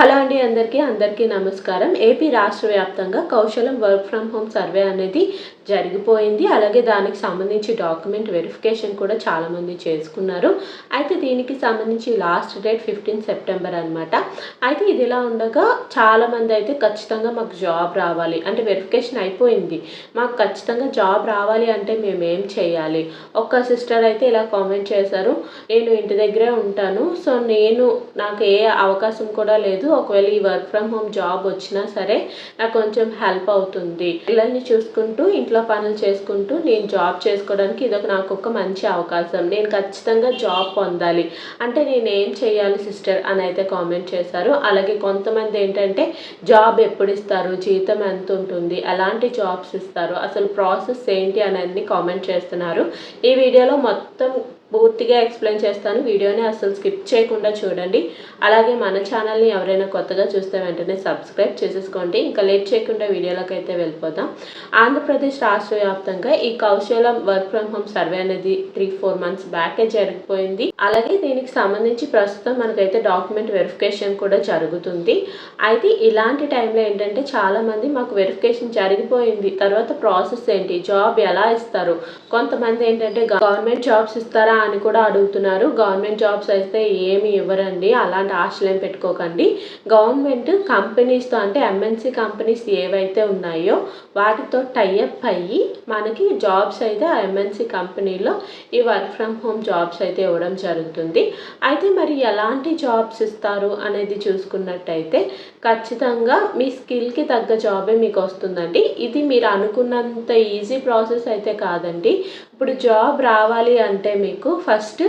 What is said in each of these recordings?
Hello అండి అందరికీ అందరికీ నమస్కారం. ఏపీ రాష్ట్ర వ్యాప్తంగా కౌశలం వర్క్ ఫ్రమ్ హోమ్ సర్వే అనేది జరిగిపోయింది. అలాగే దానికి సంబంధించి డాక్యుమెంట్ వెరిఫికేషన్ కూడా చాలామంది చేసుకున్నారు. అయితే దీనికి సంబంధించి లాస్ట్ డేట్ ఫిఫ్టీన్ సెప్టెంబర్ అనమాట అయితే ఇది ఇలా ఉండగా చాలామంది అయితే ఖచ్చితంగా మాకు జాబ్ రావాలి. అంటే వెరిఫికేషన్ అయిపోయింది. మాకు ఖచ్చితంగా జాబ్ రావాలి అంటే మేము ఏం చేయాలి? ఒక్క సిస్టర్ అయితే ఇలా కామెంట్ చేశారు. నేను ఇంటి దగ్గరే ఉంటాను. సో నేను నాకు ఏ అవకాశం కూడా లేదు. ఒకవేళ ఈ వర్క్ ఫ్రమ్ హోమ్ జాబ్ వచ్చినా సరే నాకు కొంచెం హెల్ప్ అవుతుంది. పిల్లల్ని చూసుకుంటూ ఇంట్లో పనులు చేసుకుంటూ నేను జాబ్ చేసుకోవడానికి ఇదొక నాకు ఒక మంచి అవకాశం. నేను ఖచ్చితంగా జాబ్ పొందాలి. అంటే నేను ఏం చేయాలి సిస్టర్ అని అయితే కామెంట్ చేశారు. అలాగే కొంతమంది ఏంటంటే జాబ్ ఎప్పుడు ఇస్తారు జీతం ఎంత ఉంటుంది ఎలాంటి జాబ్స్ ఇస్తారు? అసలు ప్రాసెస్ ఏంటి? అని అన్ని కామెంట్ చేస్తున్నారు. ఈ వీడియోలో మొత్తం పూర్తిగా ఎక్స్ప్లెయిన్ చేస్తాను. వీడియోని అసలు స్కిప్ చేయకుండా చూడండి. అలాగే మన ఛానల్ని ఎవరైనా కొత్తగా చూస్తే వెంటనే సబ్స్క్రైబ్ చేసేసుకోండి. ఇంకా లేట్ చేయకుండా వీడియోలోకి అయితే వెళ్ళిపోతాం ఆంధ్రప్రదేశ్ రాష్ట్ర వ్యాప్తంగా ఈ Kaushalam work from home survey అనేది త్రీ ఫోర్ మంత్స్ బ్యాకే జరిగిపోయింది. అలాగే దీనికి సంబంధించి ప్రస్తుతం మనకైతే డాక్యుమెంట్ వెరిఫికేషన్ కూడా జరుగుతుంది. అయితే ఇలాంటి టైంలో ఏంటంటే చాలామంది మాకు వెరిఫికేషన్ జరిగిపోయింది. తర్వాత ప్రాసెస్ ఏంటి? జాబ్ ఎలా ఇస్తారు? కొంతమంది ఏంటంటే గవర్నమెంట్ జాబ్స్ ఇస్తారా అని కూడా అడుగుతున్నారు. గవర్నమెంట్ జాబ్స్ అయితే ఏమి ఇవ్వరండి. అలాంటి ఆశలేం పెట్టుకోకండి. గవర్నమెంట్ కంపెనీస్తో అంటే ఎంఎన్సీ కంపెనీస్ ఏవైతే ఉన్నాయో వాటితో టైఅప్ అయ్యి మనకి జాబ్స్ అయితే ఆ ఎంఎన్సీ కంపెనీలో ఈ వర్క్ ఫ్రమ్ హోమ్ జాబ్స్ అయితే ఇవ్వడం జరుగుతుంది. అయితే మరి ఎలాంటి జాబ్స్ ఇస్తారు అనేది చూసుకున్నట్టయితే ఖచ్చితంగా మీ స్కిల్కి తగ్గ జాబే మీకు వస్తుందండి. ఇది మీరు అనుకున్నంత ఈజీ ప్రాసెస్ అయితే కాదండి. ఇప్పుడు జాబ్ రావాలి అంటే మీకు ఫస్ట్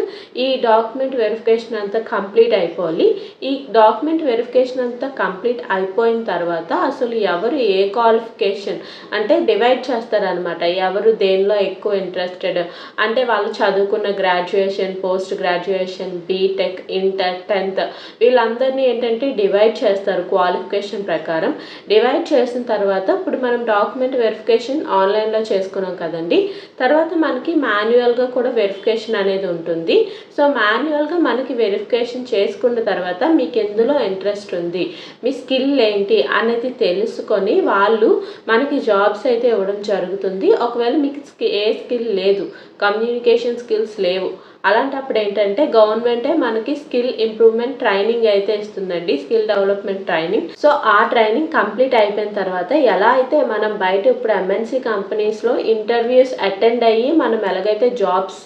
ఈ డాక్యుమెంట్ వెరిఫికేషన్ అంతా కంప్లీట్ అయిపోవాలి. ఈ డాక్యుమెంట్ వెరిఫికేషన్ అంతా కంప్లీట్ అయిపోయిన తర్వాత అసలు ఎవరు ఏ క్వాలిఫికేషన్ అంటే డివైడ్ చేస్తారనమాట ఎవరు దేనిలో ఎక్కువ ఇంట్రెస్టెడ్? అంటే వాళ్ళు చదువుకున్న graduation post graduation B Tech inter tenth వీళ్ళందరినీ ఏంటంటే డివైడ్ చేస్తారు క్వాలిఫికేషన్ ప్రకారం. డివైడ్ చేసిన తర్వాత ఇప్పుడు మనం డాక్యుమెంట్ వెరిఫికేషన్ ఆన్లైన్లో చేసుకున్నాం కదండి. తర్వాత మనకి మాన్యువల్గా కూడా వెరిఫికేషన్ అనేది అనేది ఉంటుంది. సో మాన్యువల్గా మనకి వెరిఫికేషన్ చేసుకున్న తర్వాత మీకు ఎందులో ఇంట్రెస్ట్ ఉంది? మీ స్కిల్ ఏంటి అనేది తెలుసుకొని వాళ్ళు మనకి జాబ్స్ అయితే ఇవ్వడం జరుగుతుంది. ఒకవేళ మీకు ఏ స్కిల్ లేదు కమ్యూనికేషన్ స్కిల్స్ లేవు అలాంటప్పుడు ఏంటంటే గవర్నమెంటే మనకి స్కిల్ ఇంప్రూవ్మెంట్ ట్రైనింగ్ అయితే ఇస్తుందండి. Skill development training. సో ఆ ట్రైనింగ్ కంప్లీట్ అయిపోయిన తర్వాత ఎలా అయితే మనం బయట ఇప్పుడు ఎంఎన్సీ కంపెనీస్లో ఇంటర్వ్యూస్ అటెండ్ అయ్యి మనం ఎలాగైతే జాబ్స్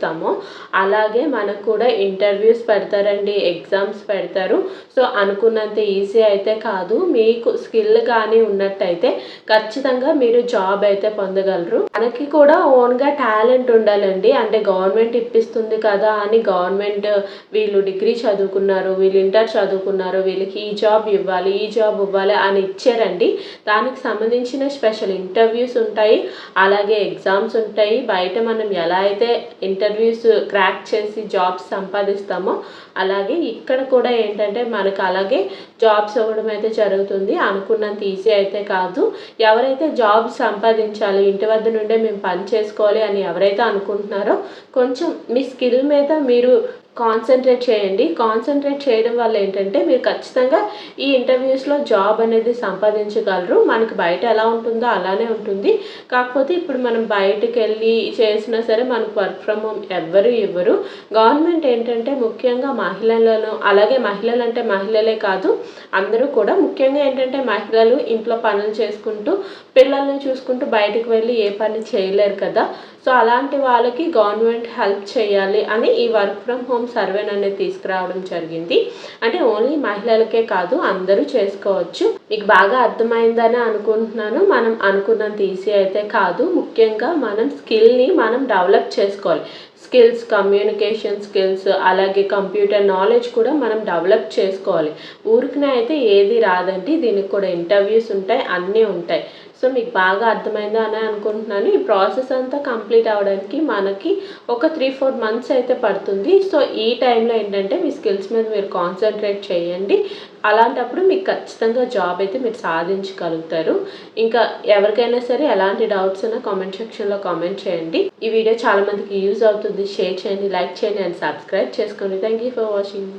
సంపాదిస్తామో అలాగే మనకు కూడా ఇంటర్వ్యూస్ పెడతారండి ఎగ్జామ్స్ పెడతారు. సో అనుకున్నంత ఈజీ అయితే కాదు. మీకు స్కిల్ కానీ ఉన్నట్టయితే ఖచ్చితంగా మీరు జాబ్ అయితే పొందగలరు. మనకి కూడా ఓన్గా టాలెంట్ ఉండాలండి. అంటే గవర్నమెంట్ ఇప్పిస్తుంది కదా అని గవర్నమెంట్ వీళ్ళు డిగ్రీ చదువుకున్నారు వీళ్ళు ఇంటర్ చదువుకున్నారు వీళ్ళకి ఈ జాబ్ ఇవ్వాలి ఈ జాబ్ ఇవ్వాలి అని ఇచ్చారండి. దానికి సంబంధించిన స్పెషల్ ఇంటర్వ్యూస్ ఉంటాయి. అలాగే ఎగ్జామ్స్ ఉంటాయి. బయట మనం ఎలా అయితే ఇంటర్ ఇంటర్వ్యూస్ క్రాక్ చేసి జాబ్స్ సంపాదిస్తామో అలాగే ఇక్కడ కూడా ఏంటంటే మనకు అలాగే జాబ్స్ ఇవ్వడం అయితే జరుగుతుంది. అనుకున్నంత ఈజీ అయితే కాదు. ఎవరైతే జాబ్ సంపాదించాలి ఇంటి వద్ద నుండే మేము పని చేసుకోవాలి అని ఎవరైతే అనుకుంటున్నారో కొంచెం మీ స్కిల్ మీద మీరు కాన్సన్ట్రేట్ చేయండి. కాన్సన్ట్రేట్ చేయడం వల్ల ఏంటంటే మీరు ఖచ్చితంగా ఈ ఇంటర్వ్యూస్లో జాబ్ అనేది సంపాదించగలరు. మనకి బయట ఎలా ఉంటుందో అలానే ఉంటుంది. కాకపోతే ఇప్పుడు మనం బయటకు వెళ్ళి చేసినా సరే మనకు వర్క్ ఫ్రమ్ హోమ్ ఎవ్వరు ఇవ్వరు. గవర్నమెంట్ ఏంటంటే ముఖ్యంగా మహిళలను అలాగే మహిళలు అంటే మహిళలే కాదు అందరూ కూడా ముఖ్యంగా ఏంటంటే మహిళలు ఇంట్లో పనులు చేసుకుంటూ పిల్లల్ని చూసుకుంటూ బయటకు వెళ్ళి ఏ పని చేయలేరు కదా. సో అలాంటి వాళ్ళకి గవర్నమెంట్ హెల్ప్ చేయాలి అని ఈ వర్క్ ఫ్రమ్ హోమ్ సర్వే అనేది తీసుకురావడం జరిగింది. అంటే ఓన్లీ మహిళలకే కాదు అందరూ చేసుకోవచ్చు. మీకు బాగా అర్థమైందని అనుకుంటున్నాను. మనం అనుకున్నంత ఈజీ అయితే కాదు. ముఖ్యంగా మనం స్కిల్ని మనం డెవలప్ చేసుకోవాలి. స్కిల్స్ కమ్యూనికేషన్ స్కిల్స్ అలాగే కంప్యూటర్ నాలెడ్జ్ కూడా మనం డెవలప్ చేసుకోవాలి. ఊరికినే అయితే ఏది రాదండి దీనికి కూడా ఇంటర్వ్యూస్ ఉంటాయి అన్నీ ఉంటాయి. సో మీకు బాగా అర్థమైందా అని అనుకుంటున్నాను. ఈ ప్రాసెస్ అంతా కంప్లీట్ అవ్వడానికి మనకి ఒక త్రీ ఫోర్ మంత్స్ అయితే పడుతుంది. సో ఈ టైంలో ఏంటంటే మీ స్కిల్స్ మీద మీరు కాన్సన్ట్రేట్ చేయండి. అలాంటప్పుడు మీకు ఖచ్చితంగా జాబ్ అయితే మీరు సాధించగలుగుతారు. ఇంకా ఎవరికైనా సరే ఎలాంటి డౌట్స్ అయినా కామెంట్ సెక్షన్లో కామెంట్ చేయండి. ఈ వీడియో చాలా మందికి యూజ్ అవుతుంది. నచ్చుతుంది షేర్ చేయండి లైక్ చేయండి అండ్ సబ్స్క్రైబ్ చేసుకోండి. Thank you for watching